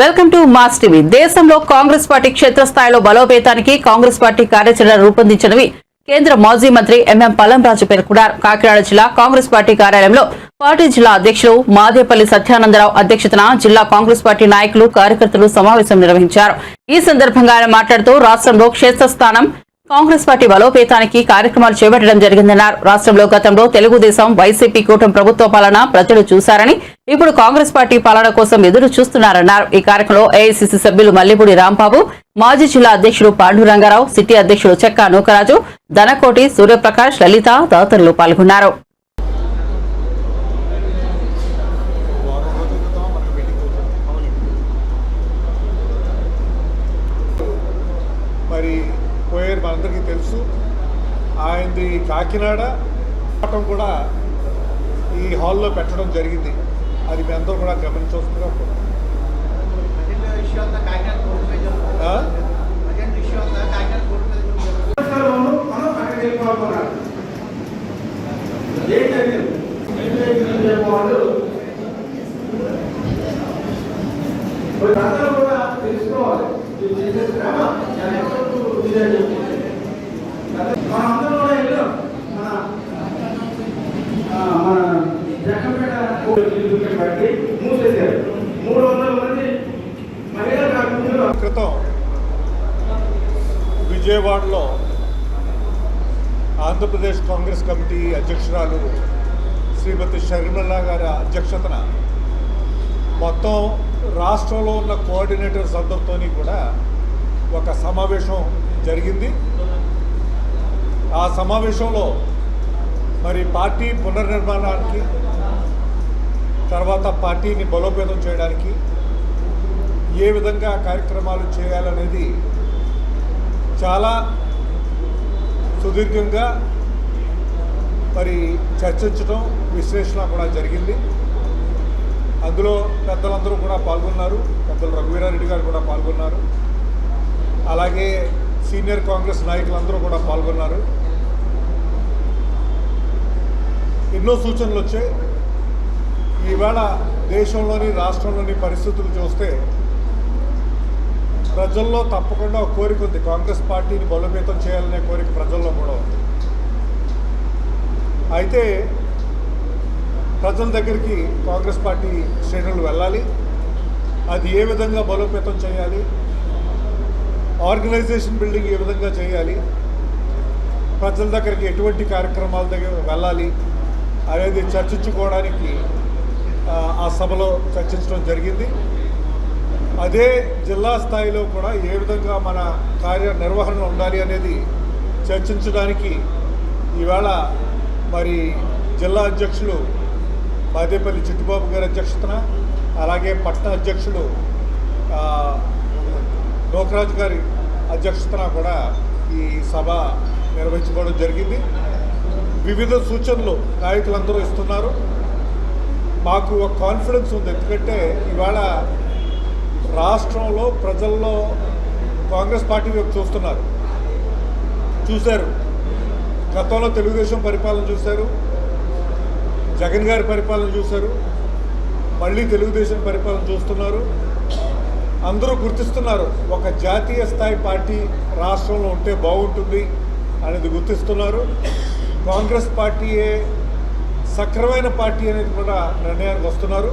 Welcome to mass TV. దేశంలో Congress party క్షేత్రస్థాయిలో బలోపేతానికి కాంగ్రెస్ పార్టీ కార్యాచరణ రూపొందించినవి కేంద్ర మాజీ మంత్రి ఎంఎం పల్లంరాజు పేర్కొన్నారు. కాకినాడ జిల్లా కాంగ్రెస్ పార్టీ కార్యాలయంలో పార్టీ జిల్లా అధ్యక్షులు మాదేపల్లి సత్యానందరావు అధ్యక్షతన జిల్లా కాంగ్రెస్ పార్టీ నాయకులు కార్యకర్తలు సమావేశం నిర్వహించారు. ఈ సందర్భంగా ఆయన మాట్లాడుతూ రాష్ట్రంలో క్షేత్రస్థానం కాంగ్రెస్ పార్టీ బలోపేతానికి కార్యక్రమాలు చేపట్టడం జరిగిందన్నారు. రాష్ట్రంలో గతంలో తెలుగుదేశం వైసీపీ కూటమి ప్రభుత్వ పాలన ప్రజలు చూశారని ఇప్పుడు కాంగ్రెస్ పార్టీ పాలన కోసం ఎదురు చూస్తున్నారన్నారు. ఈ కార్యక్రమంలో ఏఐసీసీ సభ్యులు మల్లిపూడి రాంబాబు మాజీ జిల్లా అధ్యక్షుడు పాండురంగారావు సిటీ అధ్యక్షుడు చెక్కా నూకరాజు ధనకోటి సూర్యప్రకాష్ లలిత తదితరులు పాల్గొన్నారు వారం రోజుల క్రితం మనకు మీటింగ్ అవుతుంది మరి పోయారు మనందరికీ తెలుసు. ఆయనది కాకినాడ పాఠం కూడా ఈ హాల్లో పెట్టడం జరిగింది. అది మీ అందరూ కూడా గమనించవలసిందిగా కోరుతున్నాను. కూడా మన మన బట్టి మూసేశారు మూడు వందల మంది క్రితం విజయవాడలో ఆంధ్రప్రదేశ్ కాంగ్రెస్ కమిటీ అధ్యక్షురాలు శ్రీమతి షర్మిల గారి అధ్యక్షతన మొత్తం రాష్ట్రంలో ఉన్న కోఆర్డినేటర్స్ అందరితో కూడా ఒక సమావేశం జరిగింది. ఆ సమావేశంలో మరి పార్టీ పునర్నిర్మాణానికి తర్వాత పార్టీని బలోపేతం చేయడానికి ఏ విధంగా కార్యక్రమాలు చేయాలనేది చాలా సుదీర్ఘంగా మరి చర్చించడం విశ్లేషణ కూడా జరిగింది. అందులో పెద్దలందరూ కూడా పాల్గొన్నారు. పెద్దలు రఘువీరారెడ్డి గారు కూడా పాల్గొన్నారు. అలాగే సీనియర్ కాంగ్రెస్ నాయకులందరూ కూడా పాల్గొన్నారు. ఎన్నో సూచనలు వచ్చాయి. ఈవేళ దేశంలోని రాష్ట్రంలోని పరిస్థితులు చూస్తే ప్రజల్లో తప్పకుండా ఒక కోరిక ఉంది. కాంగ్రెస్ పార్టీని బలోపేతం చేయాలనే కోరిక ప్రజల్లో కూడా ఉంది. అయితే ప్రజల దగ్గరికి కాంగ్రెస్ పార్టీ శ్రేణులు వెళ్ళాలి. అది ఏ విధంగా బలోపేతం చేయాలి? ఆర్గనైజేషన్ బిల్డింగ్ ఏ విధంగా చేయాలి? ప్రజల దగ్గరికి ఎటువంటి కార్యక్రమాల దగ్గర వెళ్ళాలి? అనేది చర్చించుకోవడానికి ఆ, సభలో చర్చించడం జరిగింది. అదే జిల్లా స్థాయిలో కూడా ఏ విధంగా మన కార్యనిర్వహణ ఉండాలి అనేది చర్చించడానికి ఈవేళ మరి జిల్లా అధ్యక్షులు బాదేపల్లి చిట్టుబాబు గారి అధ్యక్షతన అలాగే పట్టణ అధ్యక్షులు లోకరాజు గారి అధ్యక్షతన కూడా ఈ సభ నిర్వహించుకోవడం జరిగింది. వివిధ సూచనలు నాయకులందరూ ఇస్తున్నారు. మాకు ఒక కాన్ఫిడెన్స్ ఉంది. ఎందుకంటే ఇవాళ రాష్ట్రంలో ప్రజల్లో కాంగ్రెస్ పార్టీ వైపు చూస్తున్నారు. చూశారు. గతంలో తెలుగుదేశం పరిపాలన చూశారు. జగన్ గారి పరిపాలన చూశారు. మళ్ళీ తెలుగుదేశం పరిపాలన చూస్తున్నారు. అందరూ గుర్తిస్తున్నారు. ఒక జాతీయ స్థాయి పార్టీ రాష్ట్రంలో ఉంటే బాగుంటుంది అనేది గుర్తిస్తున్నారు. కాంగ్రెస్ పార్టీయే సక్రమైన పార్టీ అనేది కూడా నిర్ణయానికి వస్తున్నారు.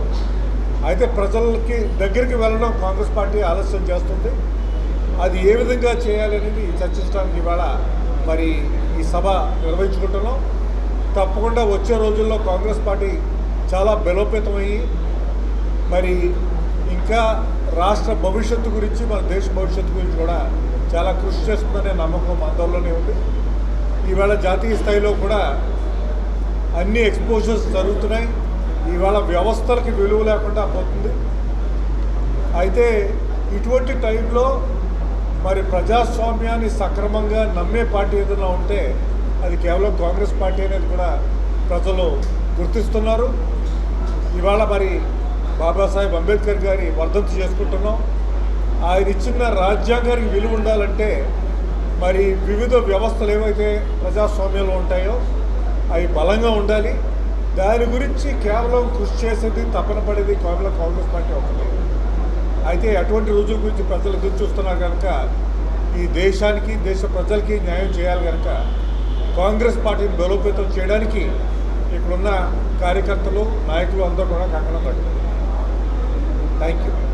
అయితే ప్రజలకి దగ్గరికి వెళ్ళడం కాంగ్రెస్ పార్టీ ఆలస్యం చేస్తుంది. అది ఏ విధంగా చేయాలనేది చర్చించడానికి ఇవాళ మరి ఈ సభ నిర్వహించుకుంటున్నాం. తప్పకుండా వచ్చే రోజుల్లో కాంగ్రెస్ పార్టీ చాలా బలోపేతమయ్యి మరి ఇంకా రాష్ట్ర భవిష్యత్తు గురించి మన దేశ భవిష్యత్తు గురించి కూడా చాలా కృషి చేస్తుందనే నమ్మకం అందరిలోనే ఉంది. ఈవేళ జాతీయ స్థాయిలో కూడా అన్ని ఎక్స్పోజర్స్ జరుగుతున్నాయి. ఇవాళ వ్యవస్థలకి విలువ లేకుండా పోతుంది. అయితే ఇటువంటి టైంలో మరి ప్రజాస్వామ్యాన్ని సక్రమంగా నమ్మే పార్టీ ఏదైనా ఉంటే అది కేవలం కాంగ్రెస్ పార్టీ అనేది కూడా ప్రజలు గుర్తిస్తున్నారు. ఇవాళ మరి బాబాసాహెబ్ అంబేద్కర్ గారి వర్ధంతి చేసుకుంటున్నాం. ఆయన ఇచ్చిన రాజ్యాంగానికి విలువ ఉండాలంటే మరి వివిధ వ్యవస్థలు ఏవైతే ప్రజాస్వామ్యంలో ఉంటాయో అవి బలంగా ఉండాలి. దాని గురించి కేవలం కృషి చేసేది తపన పడేది కేవలం కాంగ్రెస్ పార్టీ ఒకటే అయితే అటువంటి రోజుల గురించి ప్రజలు ఎదురు చూస్తున్నారు కనుక ఈ దేశానికి దేశ ప్రజలకి న్యాయం చేయాలి కనుక కాంగ్రెస్ పార్టీని బలోపేతం చేయడానికి ఇక్కడున్న కార్యకర్తలు నాయకులు అందరూ కూడా కంకణం పడుతున్నారు Thank you.